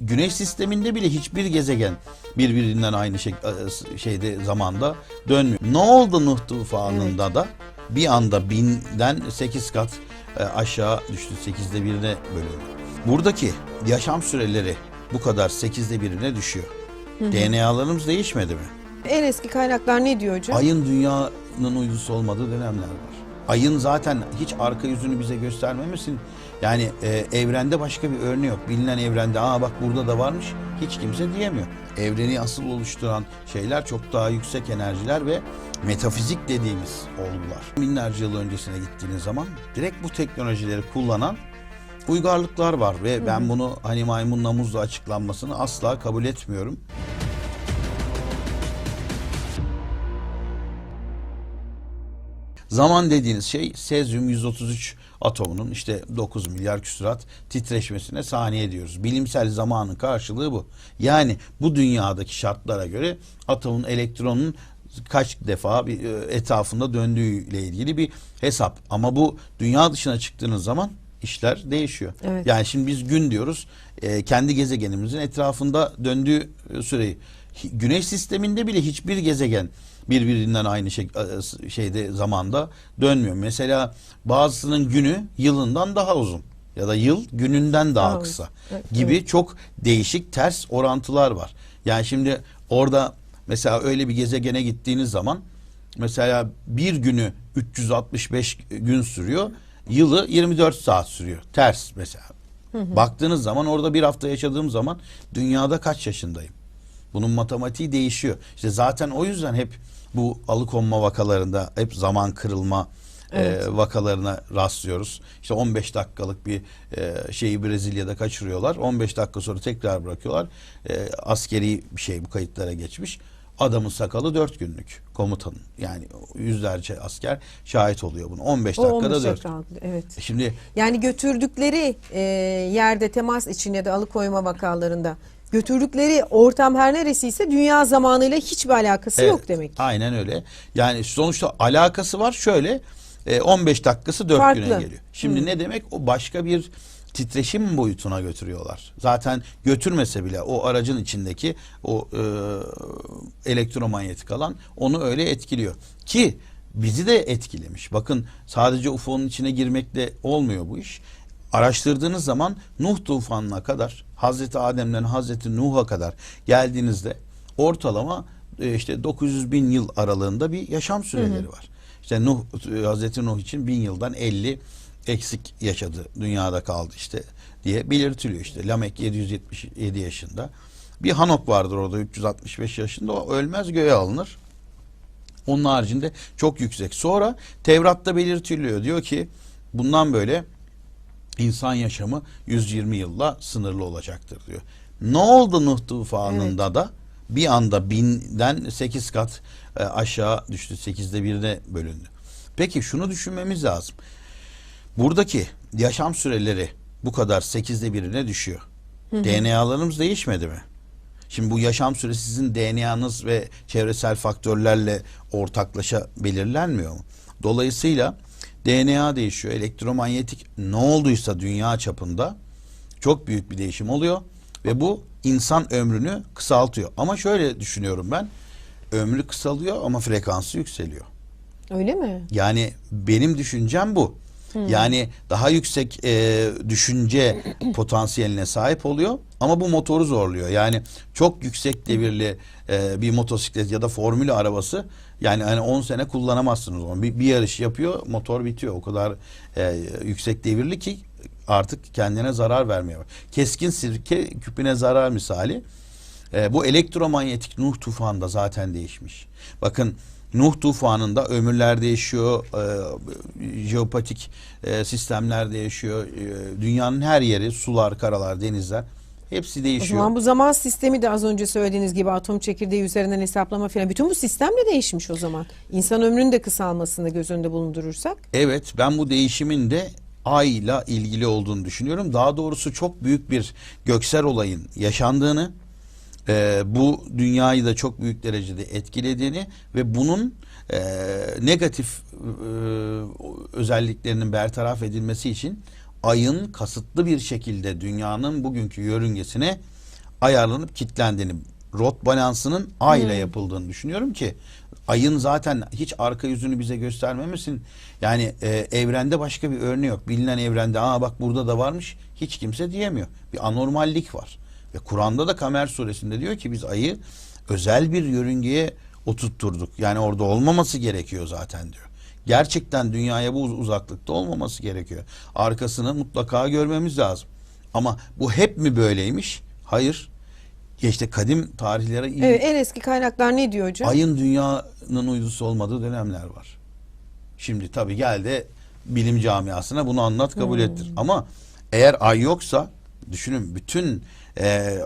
Güneş sisteminde bile hiçbir gezegen birbirinden aynı şey, şeyde zamanda dönmüyor. Ne oldu Nuh tufanında da bir anda binden 8 kat e, aşağı düştü. 8'de birine bölündü. Buradaki yaşam süreleri bu kadar 8'de birine düşüyor. DNA'larımız değişmedi mi? En eski kaynaklar ne diyor hocam? Ayın dünyanın uydusu olmadığı dönemler var. Ayın zaten hiç arka yüzünü bize göstermemesin. Yani e, evrende başka bir örneği yok. Bilinen evrende aa bak burada da varmış hiç kimse diyemiyor. Evreni asıl oluşturan şeyler çok daha yüksek enerjiler ve metafizik dediğimiz olgular. Binlerce yıl öncesine gittiğiniz zaman direkt bu teknolojileri kullanan uygarlıklar var ve ben bunu hani maymunla muzla açıklanmasını asla kabul etmiyorum. Zaman dediğiniz şey sezyum 133 atomunun işte 9 milyar küsurat titreşmesine saniye diyoruz. Bilimsel zamanın karşılığı bu. Yani bu dünyadaki şartlara göre atomun elektronun kaç defa bir e, etrafında döndüğüyle ilgili bir hesap. Ama bu dünya dışına çıktığınız zaman işler değişiyor. Evet. Yani şimdi biz gün diyoruz e, kendi gezegenimizin etrafında döndüğü süreyi. Güneş sisteminde bile hiçbir gezegen birbirinden aynı şey, şeyde zamanda dönmüyor. Mesela bazısının günü yılından daha uzun ya da yıl gününden daha, Daha kısa uzun. Evet, gibi çok değişik ters orantılar var. Yani şimdi orada mesela öyle bir gezegene gittiğiniz zaman mesela bir günü 365 gün sürüyor. Yılı 24 saat sürüyor. Ters mesela. Baktığınız zaman orada bir hafta yaşadığım zaman dünyada kaç yaşındayım? Bunun matematiği değişiyor. İşte zaten o yüzden hep bu alıkonma vakalarında hep zaman kırılma Evet. e, vakalarına rastlıyoruz. İşte 15 dakikalık bir e, şeyi Brezilya'da kaçırıyorlar. 15 dakika sonra tekrar bırakıyorlar. E, askeri bir şey bu kayıtlara geçmiş. Adamın sakalı 4 günlük komutanın. Yani yüzlerce asker şahit oluyor bunu. 15 O dakikada 15 4. dakika Evet. Şimdi Yani götürdükleri e, yerde temas için ya da alıkoyma vakalarında götürdükleri ortam her neresiyse dünya zamanıyla hiçbir alakası Evet, yok demek. Aynen öyle. Yani sonuçta alakası var şöyle e, 15 dakikası 4 Farklı. güne geliyor. Şimdi ne demek? O başka bir titreşim boyutuna götürüyorlar. Zaten götürmese bile o aracın içindeki o e, elektromanyetik alan onu öyle etkiliyor. Ki bizi de etkilemiş. Bakın sadece UFO'nun içine girmekle olmuyor bu iş. Araştırdığınız zaman Nuh tufanına kadar Hazreti Adem'den Hazreti Nuh'a kadar geldiğinizde ortalama e, işte 900 bin yıl aralığında bir yaşam süreleri var. İşte Nuh e, Hazreti Nuh için bin yıldan 50 eksik yaşadı dünyada kaldı işte diye belirtiliyor işte. Lamek 777 yaşında. Bir Hanok vardır orada 365 yaşında o ölmez göğe alınır. Onun haricinde çok yüksek. Sonra Tevrat'ta belirtiliyor. Diyor ki bundan böyle insan yaşamı 120 yılla sınırlı olacaktır diyor. Ne oldu Nuh tufanında da bir anda binden 8 kat e, aşağı düştü. 8'de birine bölündü. Peki şunu düşünmemiz lazım. Buradaki yaşam süreleri bu kadar 8'de birine düşüyor. DNA'larımız değişmedi mi? Şimdi bu yaşam süresi sizin DNA'nız ve çevresel faktörlerle ortaklaşa belirlenmiyor mu? Dolayısıyla DNA değişiyor. Elektromanyetik ne olduysa dünya çapında çok büyük bir değişim oluyor ve bu insan ömrünü kısaltıyor. Ama şöyle düşünüyorum ben. Ömrü kısalıyor ama frekansı yükseliyor. Öyle mi? Yani benim düşüncem bu. Yani daha yüksek e, düşünce potansiyeline sahip oluyor ama bu motoru zorluyor. Yani çok yüksek devirli e, bir motosiklet ya da formül arabası yani hani 10 sene kullanamazsınız onu. Bir, bir yarış yapıyor motor bitiyor. O kadar e, yüksek devirli ki artık kendine zarar vermeye var. Keskin sirke küpüne zarar misali. E, bu elektromanyetik Nuh tufanında zaten değişmiş. Bakın Nuh tufanında ömürler değişiyor, e, jeopatik e, sistemler değişiyor. E, dünyanın her yeri, sular, karalar, denizler hepsi O değişiyor. zaman bu zaman sistemi de az önce söylediğiniz gibi atom çekirdeği üzerinden hesaplama falan bütün bu sistem de değişmiş o zaman. İnsan ömrünün de kısalmasını göz önünde bulundurursak. Evet, ben bu değişimin de ayla ilgili olduğunu düşünüyorum. Daha doğrusu çok büyük bir göksel olayın yaşandığını, e, bu dünyayı da çok büyük derecede etkilediğini ve bunun e, negatif e, özelliklerinin bertaraf edilmesi için ayın kasıtlı bir şekilde dünyanın bugünkü yörüngesine ayarlanıp kilitlendiğini, rot balansının ay ile yapıldığını düşünüyorum ki ayın zaten hiç arka yüzünü bize göstermemesin. Yani e, evrende başka bir örneği yok. Bilinen evrende aa bak burada da varmış hiç kimse diyemiyor. Bir anormallik var. Ve Kur'an'da da Kamer suresinde diyor ki biz ayı özel bir yörüngeye oturtturduk. Yani orada olmaması gerekiyor zaten diyor. Gerçekten dünyaya bu uz- uzaklıkta olmaması gerekiyor. Arkasını mutlaka görmemiz lazım. Ama bu hep mi böyleymiş? Hayır. Ya işte kadim tarihlere iyi Evet, en eski kaynaklar ne diyor hocam? ayın dünyanın uydusu olmadığı dönemler var. Şimdi tabii gel de bilim camiasına bunu anlat kabul ettir. Ama eğer ay yoksa düşünün bütün e,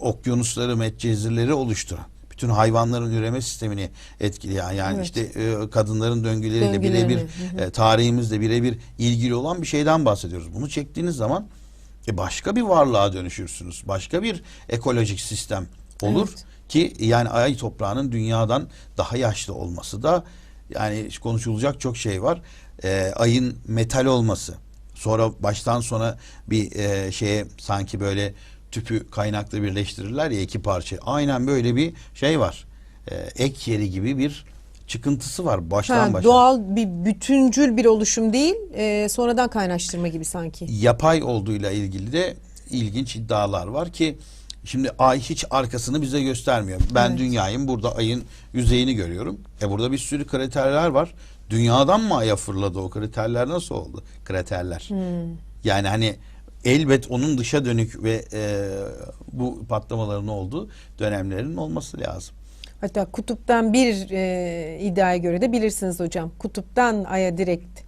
okyanusları, metcezirleri oluşturan bütün hayvanların üreme sistemini etkileyen yani Evet. işte e, kadınların döngüleriyle birebir e, tarihimizle birebir ilgili olan bir şeyden bahsediyoruz. Bunu çektiğiniz zaman e, başka bir varlığa dönüşürsünüz. Başka bir ekolojik sistem olur Evet. ki yani ay toprağının dünyadan daha yaşlı olması da yani konuşulacak çok şey var. E, ayın metal olması. Sonra baştan sona bir e, şeye sanki böyle tüpü kaynakla birleştirirler ya iki parça. Aynen böyle bir şey var. E, ek yeri gibi bir çıkıntısı var baştan Ha, başa. doğal bir bütüncül bir oluşum değil, e, sonradan kaynaştırma gibi sanki. yapay olduğuyla ilgili de ilginç iddialar var ki şimdi ay hiç arkasını bize göstermiyor. Ben Evet. dünyayım burada ayın yüzeyini görüyorum. E burada bir sürü kraterler var. Dünyadan mı aya fırladı o kraterler nasıl oldu? Kraterler. Yani hani elbet onun dışa dönük ve e, bu patlamaların olduğu dönemlerin olması lazım. Hatta kutuptan bir e, iddiaya göre de bilirsiniz hocam. Kutuptan Ay'a direkt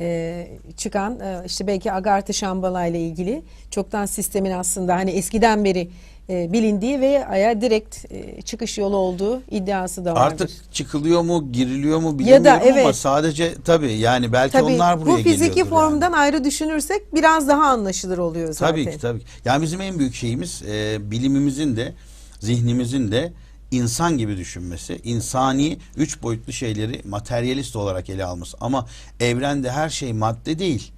e, çıkan e, işte belki Agartha Şambala ile ilgili çoktan sistemin aslında hani eskiden beri e, bilindiği ve Ay'a direkt e, çıkış yolu olduğu iddiası da vardır. Artık çıkılıyor mu, giriliyor mu bilmiyorum ama evet. sadece tabii yani belki Tabii onlar buraya bu fiziki geliyordur yani. formdan ayrı düşünürsek biraz daha anlaşılır oluyor zaten. Tabii ki tabii ki. Yani bizim en büyük şeyimiz e, bilimimizin de zihnimizin de insan gibi düşünmesi, insani üç boyutlu şeyleri materyalist olarak ele alması. Ama evrende her şey madde değil.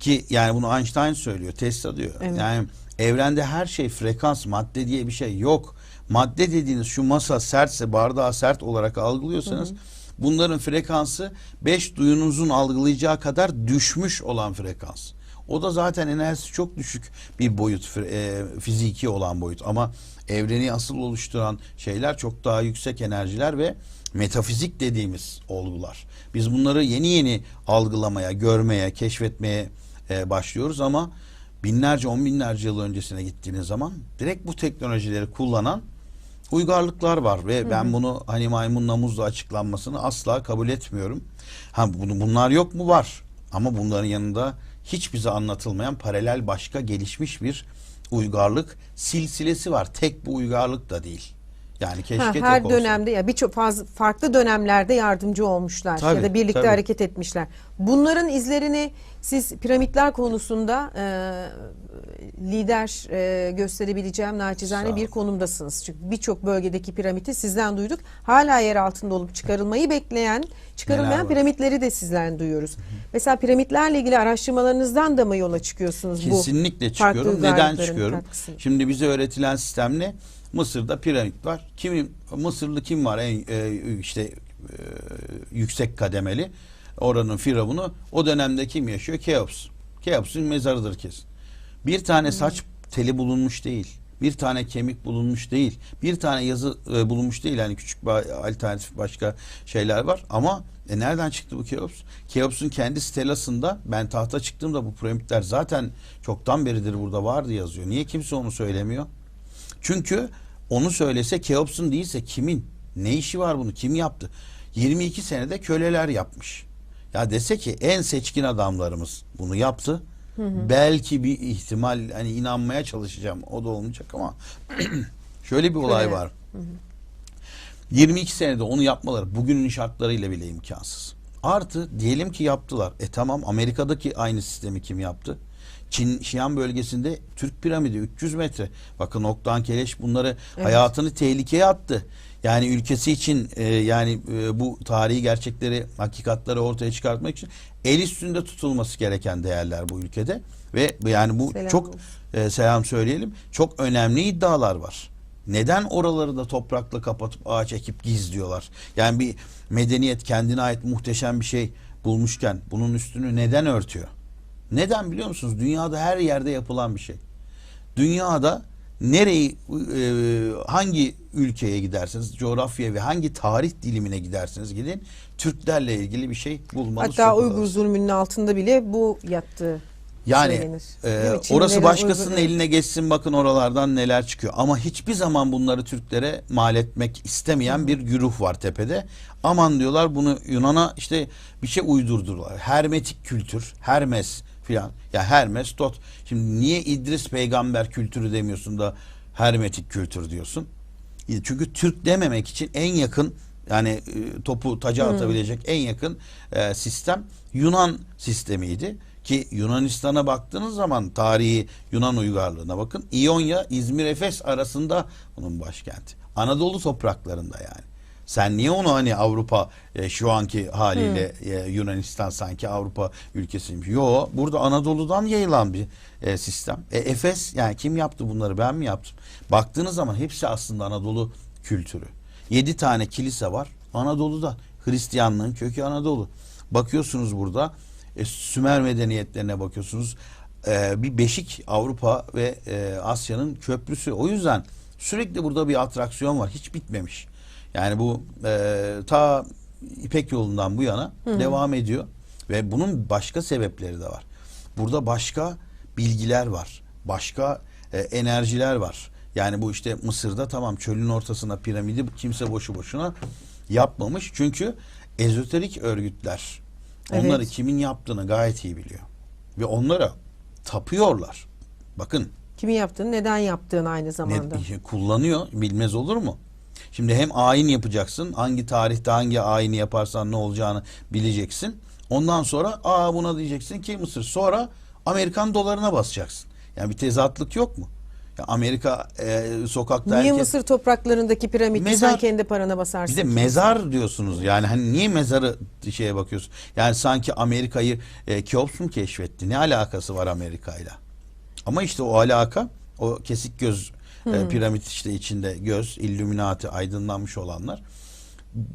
Ki yani bunu Einstein söylüyor, Tesla diyor. Evet. Yani evrende her şey frekans, madde diye bir şey yok. Madde dediğiniz şu masa sertse bardağı sert olarak algılıyorsanız bunların frekansı beş duyunuzun algılayacağı kadar düşmüş olan frekans. O da zaten enerjisi çok düşük bir boyut e, fiziki olan boyut. Ama evreni asıl oluşturan şeyler çok daha yüksek enerjiler ve metafizik dediğimiz olgular. Biz bunları yeni yeni algılamaya, görmeye, keşfetmeye e, başlıyoruz ama binlerce, on binlerce yıl öncesine gittiğiniz zaman direkt bu teknolojileri kullanan uygarlıklar var. Ve ben bunu hani maymunla muzla açıklanmasını asla kabul etmiyorum. Ha bunu bunlar yok mu? Var. Ama bunların yanında hiç bize anlatılmayan paralel başka gelişmiş bir uygarlık silsilesi var. Tek bu uygarlık da değil. Yani keşke Ha, her olsa. dönemde ya birçok farklı dönemlerde yardımcı olmuşlar Tabii, ya da birlikte tabii. hareket etmişler. Bunların izlerini siz piramitler konusunda e, lider e, gösterebileceğim naçizane bir konumdasınız. Çünkü birçok bölgedeki piramidi sizden duyduk. Hala yer altında olup çıkarılmayı bekleyen, çıkarılmayan piramitleri de sizden duyuyoruz. Mesela piramitlerle ilgili araştırmalarınızdan da mı yola çıkıyorsunuz bu? Kesinlikle çıkıyorum. Neden çıkıyorum? katkısını? Şimdi bize öğretilen sistem ne? Mısır'da piramit var. Kim Mısırlı kim var en e, işte e, yüksek kademeli? Oranın firavunu. O dönemde kim yaşıyor? Keops. Keops'un mezarıdır kesin. Bir tane saç teli bulunmuş değil. Bir tane kemik bulunmuş değil. Bir tane yazı e, bulunmuş değil. Yani küçük alternatif başka şeyler var. Ama e, nereden çıktı bu Keops? Keops'un kendi stelasında ben tahta çıktığımda bu piramitler zaten çoktan beridir burada vardı yazıyor. Niye kimse onu söylemiyor? Çünkü onu söylese Keops'un değilse kimin? Ne işi var bunu? Kim yaptı? 22 senede köleler yapmış. Ya dese ki en seçkin adamlarımız bunu yaptı. Belki bir ihtimal hani inanmaya çalışacağım. O da olmayacak ama şöyle bir olay var. 22 senede onu yapmaları bugünün şartlarıyla bile imkansız. Artı diyelim ki yaptılar. E tamam Amerika'daki aynı sistemi kim yaptı? Çin Şian bölgesinde Türk piramidi 300 metre. Bakın Oktan Keleş bunları hayatını tehlikeye attı. Yani ülkesi için e, yani e, bu tarihi gerçekleri, hakikatleri ortaya çıkartmak için el üstünde tutulması gereken değerler bu ülkede ve yani bu Selam çok olsun. e, selam söyleyelim. Çok önemli iddialar var. Neden oraları da toprakla kapatıp ağaç ekip gizliyorlar? Yani bir medeniyet kendine ait muhteşem bir şey bulmuşken bunun üstünü neden örtüyor? Neden biliyor musunuz? Dünyada her yerde yapılan bir şey. Dünyada nereyi e, hangi ülkeye giderseniz coğrafyaya ve hangi tarih dilimine giderseniz gidin Türklerle ilgili bir şey bulmanız Hatta Uygur zulmünün altında bile bu yattığı Yani söylenir. e, orası başkasının Uygur- eline geçsin bakın oralardan neler çıkıyor. Ama hiçbir zaman bunları Türklere mal etmek istemeyen bir güruh var tepede. Aman diyorlar bunu Yunan'a işte bir şey uydurdular. Hermetik kültür, Hermes filan. Ya Hermes tot. Şimdi niye İdris peygamber kültürü demiyorsun da Hermetik kültür diyorsun? Çünkü Türk dememek için en yakın yani e, topu taca atabilecek en yakın e, sistem Yunan sistemiydi. Ki Yunanistan'a baktığınız zaman tarihi Yunan uygarlığına bakın. İonya, İzmir, Efes arasında bunun başkenti. Anadolu topraklarında yani. Sen niye onu hani Avrupa e, şu anki haliyle e, Yunanistan sanki Avrupa ülkesiymiş. Yo burada Anadolu'dan yayılan bir e, sistem. E, Efes yani kim yaptı bunları ben mi yaptım? Baktığınız zaman hepsi aslında Anadolu kültürü. Yedi tane kilise var Anadolu'da. Hristiyanlığın kökü Anadolu. Bakıyorsunuz burada e, Sümer medeniyetlerine bakıyorsunuz. E, bir beşik Avrupa ve e, Asya'nın köprüsü. O yüzden sürekli burada bir atraksiyon var. Hiç bitmemiş. Yani bu e, ta İpek yolundan bu yana devam ediyor. Ve bunun başka sebepleri de var. Burada başka bilgiler var. Başka e, enerjiler var. Yani bu işte Mısır'da tamam çölün ortasına piramidi kimse boşu boşuna yapmamış. Çünkü ezoterik örgütler onları Evet. kimin yaptığını gayet iyi biliyor. Ve onlara tapıyorlar. Bakın Kimin yaptığını, neden yaptığını aynı ne, zamanda. kullanıyor bilmez olur mu? Şimdi hem ayin yapacaksın. Hangi tarihte hangi ayini yaparsan ne olacağını bileceksin. Ondan sonra aa buna diyeceksin ki Mısır. Sonra Amerikan dolarına basacaksın. Yani bir tezatlık yok mu? Ya Amerika e, sokakta Niye herkes... Mısır topraklarındaki piramidi Mezar- sen kendi parana basarsın? Bir de mezar diyorsunuz. Yani hani niye mezarı şeye bakıyorsun? Yani sanki Amerika'yı e, Keops mu keşfetti? Ne alakası var Amerika'yla? Ama işte o alaka o kesik göz e, piramit işte içinde göz, Illuminati aydınlanmış olanlar.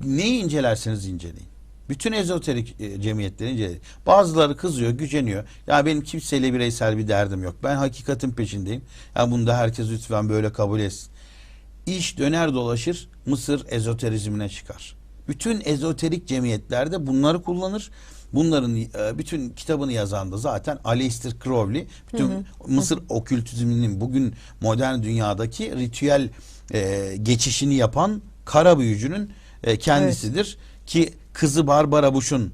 Neyi incelerseniz inceleyin. Bütün ezoterik e, cemiyetleri inceleyin. Bazıları kızıyor, güceniyor. Ya benim kimseyle bireysel bir derdim yok. Ben hakikatin peşindeyim. Ya bunu da herkes lütfen böyle kabul etsin. İş döner dolaşır Mısır ezoterizmine çıkar. Bütün ezoterik cemiyetlerde bunları kullanır. Bunların e, bütün kitabını yazan da zaten Aleister Crowley. Bütün Mısır okültizminin bugün modern dünyadaki ritüel e, geçişini yapan kara büyücünün e, kendisidir. Ki kızı Barbara Bush'un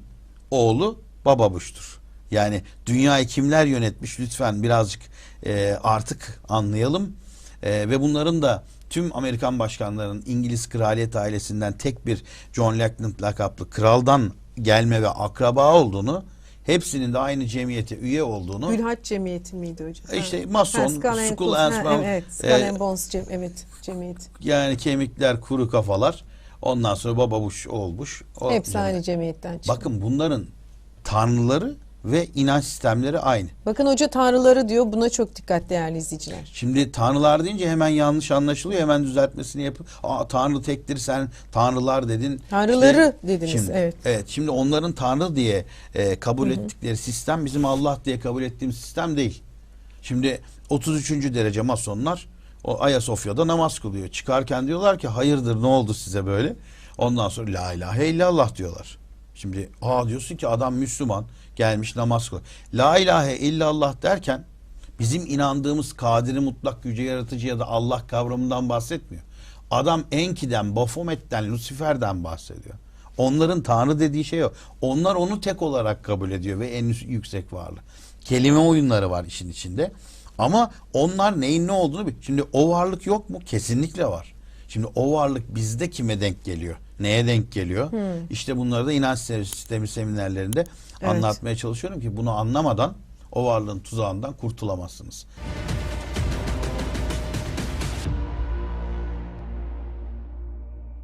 oğlu Baba Bush'tur. Yani dünyayı kimler yönetmiş lütfen birazcık e, artık anlayalım. E, ve bunların da tüm Amerikan başkanlarının İngiliz kraliyet ailesinden tek bir John Lackland lakaplı kraldan gelme ve akraba olduğunu, hepsinin de aynı cemiyete üye olduğunu Gülhaç Cemiyeti miydi hocam? E işte. Mason, Ha, Skull and Bones. Evet, Skull e, and Bones cem- evet, cemiyeti. yani kemikler kuru kafalar ondan sonra baba buş olmuş. O Hepsi cemiyet. aynı cemiyetten çıktı. Bakın bunların tanrıları ve inanç sistemleri aynı. Bakın hoca tanrıları diyor. Buna çok dikkat değerli izleyiciler. Şimdi tanrılar deyince hemen yanlış anlaşılıyor. Hemen düzeltmesini yapıp Aa, tanrı tektir sen tanrılar dedin. Tanrıları dediniz, Şimdi, evet. Evet. Şimdi onların tanrı diye e, kabul ettikleri sistem bizim Allah diye kabul ettiğimiz sistem değil. Şimdi 33. derece masonlar o Ayasofya'da namaz kılıyor. Çıkarken diyorlar ki hayırdır ne oldu size böyle? Ondan sonra la ilahe illallah diyorlar. Şimdi aa diyorsun ki adam Müslüman gelmiş namaz kılıyor. La ilahe illallah derken bizim inandığımız kadiri mutlak yüce yaratıcı ya da Allah kavramından bahsetmiyor. Adam Enki'den, Baphomet'ten, Lucifer'den bahsediyor. Onların Tanrı dediği şey o. Onlar onu tek olarak kabul ediyor ve en yüksek varlığı. Kelime oyunları var işin içinde. Ama onlar neyin ne olduğunu bil. Şimdi o varlık yok mu? Kesinlikle var. Şimdi o varlık bizde kime denk geliyor? Neye denk geliyor? İşte bunları da inanç sistemi seminerlerinde Evet. anlatmaya çalışıyorum ki bunu anlamadan o varlığın tuzağından kurtulamazsınız.